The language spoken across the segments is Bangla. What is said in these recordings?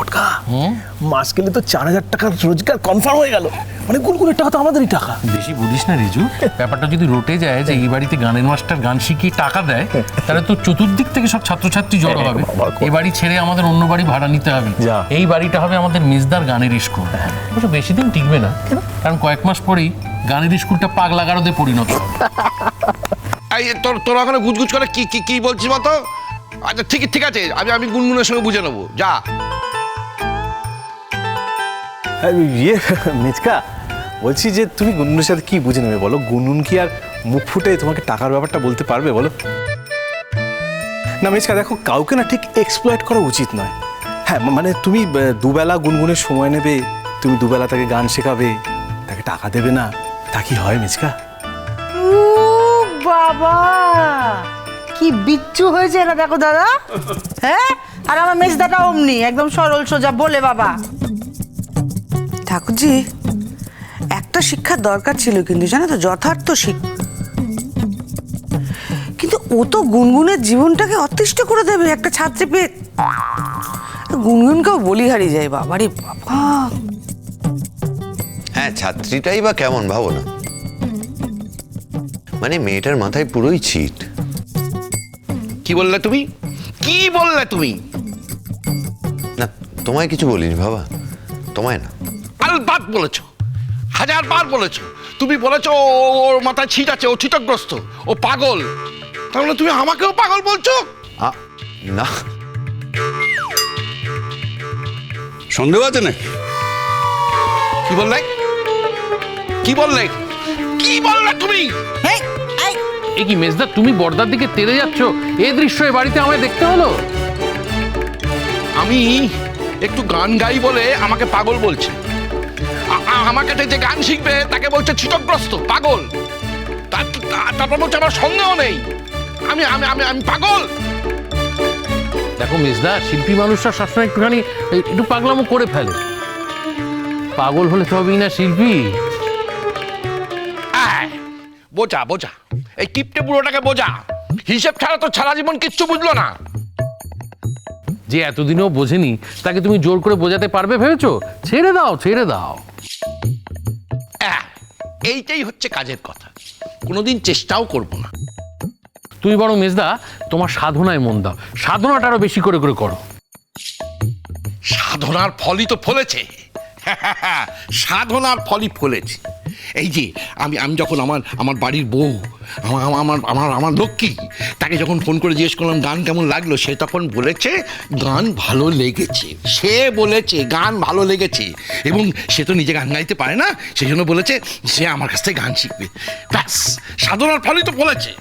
পটকা। মাস গেলে তো চার হাজার টাকার রোজগার কনফার্ম হয়ে গেল। মানে গুনগুনের টাকা তো আমাদেরই টাকা। বেশি বুঝিস না রিজু। ব্যাপারটা যদি রোটে যায় যে এই বাড়িতে গানের মাস্টার গান শিখিয়ে টাকা দেয় তাহলে তো চতুর্দিক থেকে সব ছাত্রছাত্রী জড়ো হবে। বাবা, এই বাড়ি ছেড়ে আমাদের অন্য বাড়ি ভাড়া নিতে হবে। যা। এই বাড়িটা হবে আমাদের মেজদার গানের স্কুল অবশ্য বেশি দিন টিকবে না কারণ কয়েক মাস পরেই গানের স্কুলটা পাগলা গারদে পরিণত হবে। এই তোর তোর ওখানে গুজগুজ করে কি কি কি বলছিস বলতো? আচ্ছা ঠিক ঠিক আছে। আমি আমি গুনগুনের সঙ্গে বুঝে নেব। যা। ইয়ে মিচকা বলছি যে তুমি গুনগুনের সাথে কি বুঝে নেবে বলো? গুনগুন কি আর মুখ ফুটে তোমাকে টাকার ব্যাপারটা বলতে পারবে বলো? না মিচকা দেখো, কাউকে না ঠিক এক্সপ্লয়েট করা উচিত নয়। হ্যাঁ মানে তুমি দুবেলা গুনগুনের সময় নেবে, তুমি দুবেলা তাকে গান শেখাবে, তাকে টাকা দেবে না, তা কি হয় মিচকা বাবা! কি বিচ্ছু হয়েছে না দেখো দাদা। হ্যাঁ? আর আমার মেজদাটা অমনি, একদম সরল সোজা, বলে বাবা। ঠাকুরজি একটা শিক্ষার দরকার ছিল কিন্তু জানো তো যথার্থ শিক্ষা কিন্তু ও তো গুনগুনের জীবনটাকে অতিষ্ঠ করে দেবে একটা ছাত্রী পেয়ে। গুনগুনকেও বলি হারিয়ে যায় বাবারে বাবা। হ্যাঁ ছাত্রীটাই বা কেমন ভাবো না মানে মেয়েটার মাথায় পুরোই ছিট। কি বললে তুমি? কি বললে তুমি? না তোমায় কিছু বলিনি বাবা তোমায় না। আলবাত বলেছ হাজার বার বলেছ। তুমি বলেছ ওর মাথায় ছিট আছে ও ছিটগ্রস্ত ও পাগল। তাহলে তুমি আমাকেও পাগল বলছো? আ, না। সন্দেহ আছে নাকি? কি বললে? কি বললে? কি বললে তুমি? এই, এই, এ কি মেজদা তুমি বর্দার দিকে তেড়ে যাচ্ছ? এ দৃশ্য এ বাড়িতে আমায় দেখতে হলো? আমি একটু গান গাই বলে আমাকে পাগল বলছে। আমার কাছে যে গান শিখবে তাকে বলছে ছিটগ্রস্ত পাগল। তারপর বলছে আমার সন্দেহ নেই। আমি আমি আমি আমি পাগল। দেখো মেজদা শিল্পী মানুষরা সবসময় একটুখানি একটু পাগলামো করে ফেলে। পাগল হলে তো হবেই না শিল্পী। বোঝা বোঝা। এই কিপটে বুড়োটাকে বোঝা। হিসেব ছাড়া তো সারা জীবন কিচ্ছু বুঝলো না। যে এতদিনও বোঝেনি তাকে তুমি জোর করে বোঝাতে পারবে ভেবেছো? ছেড়ে দাও ছেড়ে দাও। এইটাই হচ্ছে কাজের কথা। কোনোদিন চেষ্টাও করব না। তুই বড় মেজদা তোমার সাধনায় মন দাও। সাধনাটা আরও বেশি করে করে করো। সাধনার ফলই তো ফলেছে। সাধনার ফলই ফলেছে। এই যে, আমি আমি যখন আমার আমার বাড়ির বউ, আমার, আমার- আমার আমার লক্ষ্মী, তাকে যখন ফোন করে জিজ্ঞেস করলাম, গান কেমন লাগল? সে তখন বলেছে, গান ভালো লেগেছে। সে বলেছে, গান ভালো লেগেছে। এবং সে তো নিজে গান গাইতে পারে না, সেই জন্য বলেছে, সে আমার কাছ থেকে গান শিখবে। ব্যাস, সাধনার ফলই তো বলেছে।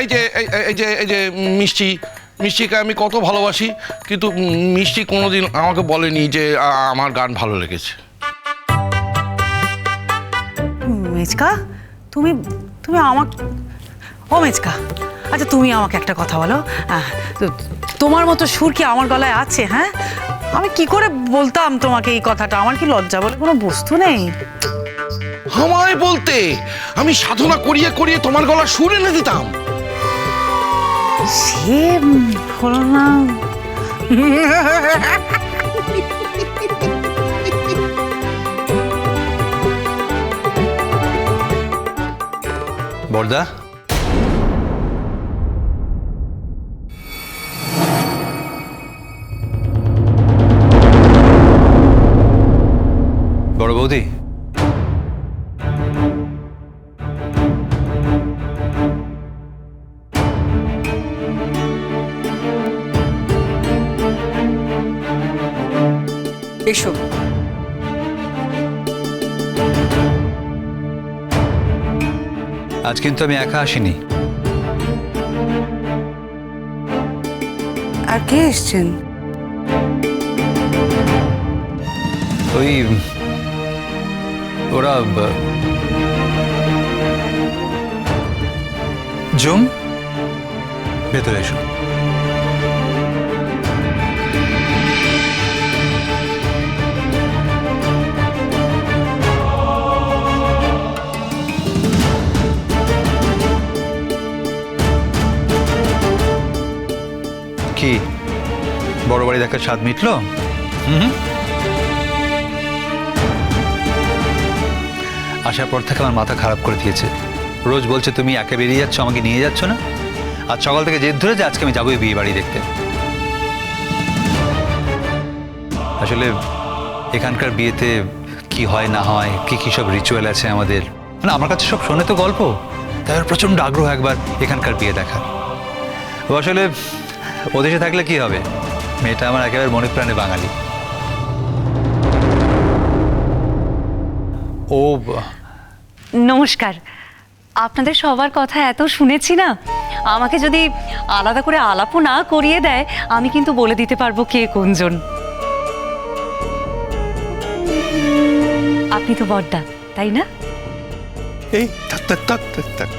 এই যে এই যে এই যে মিষ্টি, মিষ্টিকে আমি কত ভালোবাসি, কিন্তু মিষ্টি কোনোদিন আমাকে বলেনি যে আমার গান ভালো লেগেছে। মেচকা? তুমি তুমি আমাকে ও মেচকা। আচ্ছা তুমি আমাকে একটা কথা বলো। তোমার মতো সুর কি আমার গলায় আছে হ্যাঁ? আমি কি করে বলতাম তোমাকে এই কথাটা? আমার কি লজ্জা বলে কোনো বস্তু নেই? আমায় বলতে আমি সাধনা করিয়ে করিয়ে তোমার গলা সুর এনে দিতাম। সে হলো না। বর্দা বড় বৌদি এসো আজ কিন্তু আমি একা আসিনি। আর কে এসছেন? ওই ওরা জুম ভেতরে এসো। কি বড় বাড়ি দেখার স্বাদ মিটলো? হুম। আসার পর থেকে আমার মাথা খারাপ করে দিয়েছে। রোজ বলছে, তুমি একে বেরিয়ে যাচ্ছ, আমাকে নিয়ে যাচ্ছ না? আর সকাল থেকে জেদ ধরে যে আজকে আমি যাবোই বিয়ে বাড়ি দেখতে। আসলে এখানকার বিয়েতে কি হয়, না হয়, কি কি সব রিচুয়াল আছে আমাদের? না, আমার কাছে সব শোনে তো গল্প। তাই প্রচণ্ড আগ্রহ একবার এখানকার বিয়ে দেখা। ও আসলে ও দেশে থাকলে কি হবে? মেয়েটা আমার একেবারে মনে প্রাণে বাঙালি। ও নমস্কার। আপনাদের সবার কথা এত শুনেছি না? আমাকে যদি আলাদা করে আলাপও না করিয়ে দেয় আমি কিন্তু বলে দিতে পারব কে কোনজন। আপনি তো বড্ডা তাই না? এই থাক থাক থাক থাক থাক।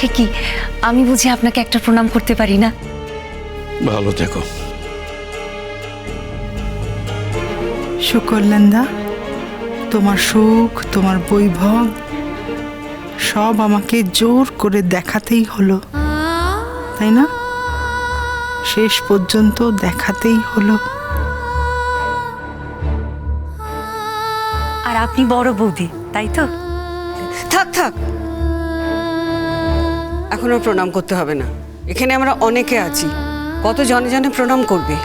সে কি? আমি বুঝি আপনাকে একটা প্রণাম করতে পারি না? ভালো থেকো। সুকল্যাণদা তোমার সুখ তোমার বৈভব সব আমাকে জোর করে দেখাতেই হলো তাই না? শেষ পর্যন্ত দেখাতেই হলো। আর আপনি বড় বৌদি তাই তো? থাক থাক। এখন আর প্রণাম করতে হবে না। এখানে আমরা অনেকে আছি। কত জনে জনে প্রণাম করবে?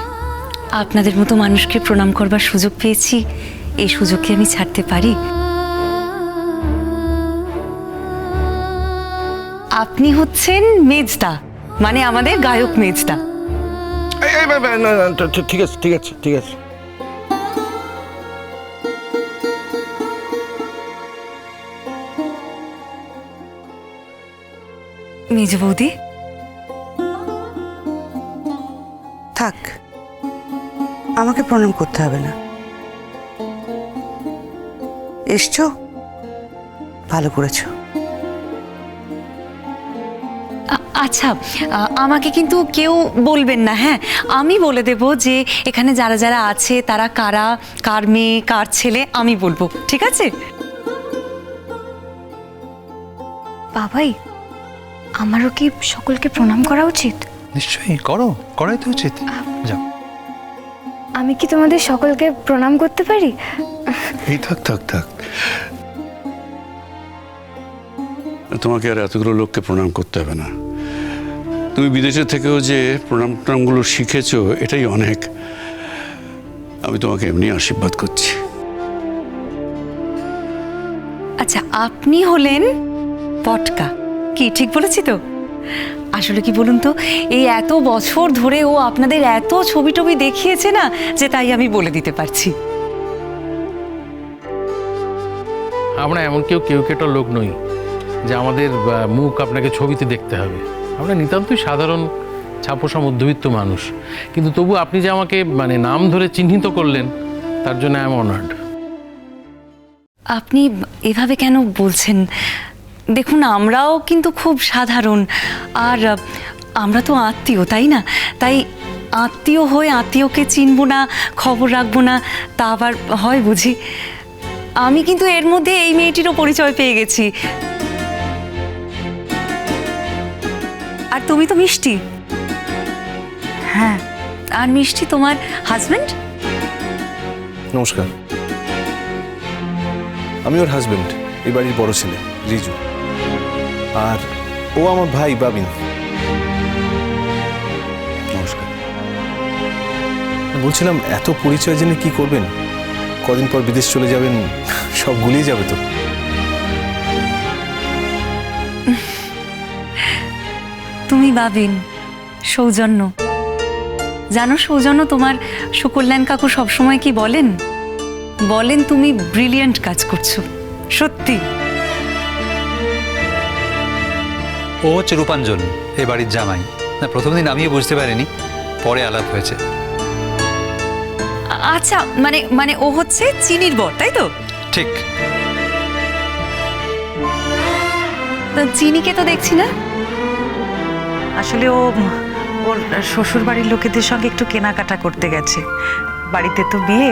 আপনাদের মতো মানুষকে প্রণাম করবার সুযোগ পেয়েছি। এই সুযোগকে আমি ছাড়তে পারি। আপনি হচ্ছেন মেজদা মানে আমাদের গায়ক মেজদা। এই, এই, এই, না, না, তো- তো- ঠিক আছে ঠিক আছে ঠিক আছে। মেজ বৌদি। থাক আমাকে প্রণাম করতে হবে না। এসছো? ভালো করেছ। আচ্ছা আমাকে কিন্তু কেউ বলবেন না হ্যাঁ? আমি বলে দেব যে এখানে যারা যারা আছে তারা কারা কার মেয়ে কার ছেলে আমি বলব ঠিক আছে? বাবাই আমারও কি সকলকে প্রণাম করা উচিত? নিশ্চয়ই করো করাই তো উচিত। যাও। আমি কি তোমাদের সকলকে প্রণাম করতে পারি? এই থাক থাক থাক। তোমাকে আর এতগুলো লোককে প্রণাম করতে হবে না। তুমি বিদেশে থেকেও যে প্রণাম টনামগুলো শিখেছো এটাই অনেক। আমি তোমাকে এমনি আশীর্বাদ করছি। আচ্ছা আপনি হলেন পটকা। কি ঠিক বলেছি তো? আসলে কি বলুন তো এই এত বছর ধরে ও আপনাদের এত ছবি টবি দেখিয়েছে না যে তাই আমি বলে দিতে পারছি। আমরা এমন কেউ কেউ কেটো লোক নই যে আমাদের মুখ আপনাকে ছবিতে দেখতে হবে। আমরা নিতান্তই সাধারণ ছাপোষা মধ্যবিত্ত মানুষ। কিন্তু তবু আপনি যে আমাকে মানে নাম ধরে চিহ্নিত করলেন তার জন্য আই এম অনার্ড আপনি এভাবে কেন বলছেন? দেখুন আমরাও কিন্তু খুব সাধারণ। আর আমরা তো আত্মীয় তাই না? তাই আত্মীয় হয়ে আত্মীয়কে চিনবো না খবর রাখব না তা আবার হয় বুঝি? আমি কিন্তু এর মধ্যে এই মেয়েটিরও পরিচয় পেয়ে গেছি। আর তুমি তো মিষ্টি। হ্যাঁ। আর মিষ্টি তোমার হাজবেন্ড নমস্কার। আমি ওর হাজবেন্ড এই বাড়ির বড় ছেলে রিজু। আর ও আমার ভাই বাবিন। নমস্কার। বলছিলাম এত পরিচয় জেনে কি করবেন? কদিন পর বিদেশ চলে যাবেন সব গুলিয়ে যাবে তো। তুমি বাবিন সৌজন্য। জানো সৌজন্য তোমার সুকল্যাণ কাকু সবসময় কি বলেন? বলেন তুমি ব্রিলিয়ান্ট কাজ করছ সত্যি। ও হচ্ছে রূপাঞ্জন এ বাড়ির জামাই। না প্রথম দিন আমিও বুঝতে পারিনি পরে আলাপ হয়েছে। আচ্ছা মানে মানে ও হচ্ছে চিনির বর তাই তো? ঠিক। তা চিনিকে তো দেখছি না? আসলে ও ওর শ্বশুর বাড়ির লোকেদের সঙ্গে একটু কেনাকাটা করতে গেছে। বাড়িতে তো বিয়ে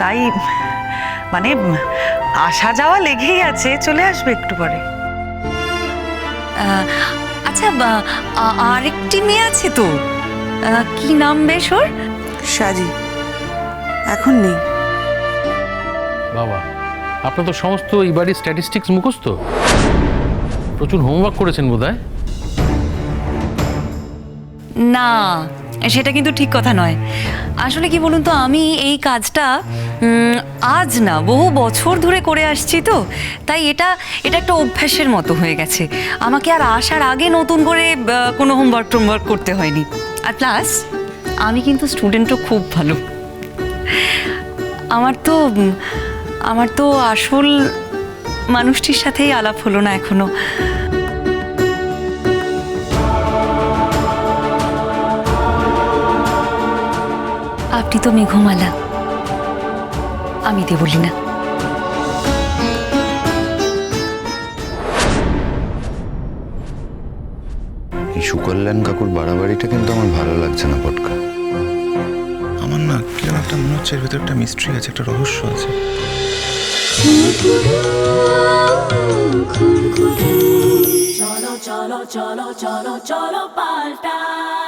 তাই মানে আসা যাওয়া লেগেই আছে চলে আসবে একটু পরে। আচ্ছা আচ্ছা বা আরেকটি মেয়ে আছে তো। কি নাম বেশ ওর? সাজি এখন নেই। বাবা আপনার তো সমস্ত এই বাড়ির স্ট্যাটিস্টিক্স মুখস্থ। প্রচুর হোমওয়ার্ক করেছেন বোধহয়। না সেটা কিন্তু ঠিক কথা নয়। আসলে কি বলুন তো, আমি এই কাজটা আজ না, বহু বছর ধরে করে আসছি তো, তাই এটা এটা একটা অভ্যাসের মতো হয়ে গেছে। আমাকে আর আসার আগে নতুন করে কোনো হোমওয়ার্ক টোমওয়ার্ক করতে হয়নি। আর প্লাস আমি কিন্তু স্টুডেন্টও খুব ভালো। আমার তো আমার তো আসল মানুষটির সাথেই আলাপ হলো না এখনও। আপনি তো মেঘমালা। আমি দিয়ে বলি না এই সুকল্যাণ কাকুর বাড়াবাড়িটা কিন্তু আমার ভালো লাগছে না পটকা আমার না কীরকম একটা মনে হচ্ছে এর ভেতরে একটা মিস্ট্রি আছে একটা রহস্য আছে। cholo, cholo, cholo, cholo, cholo, paltai.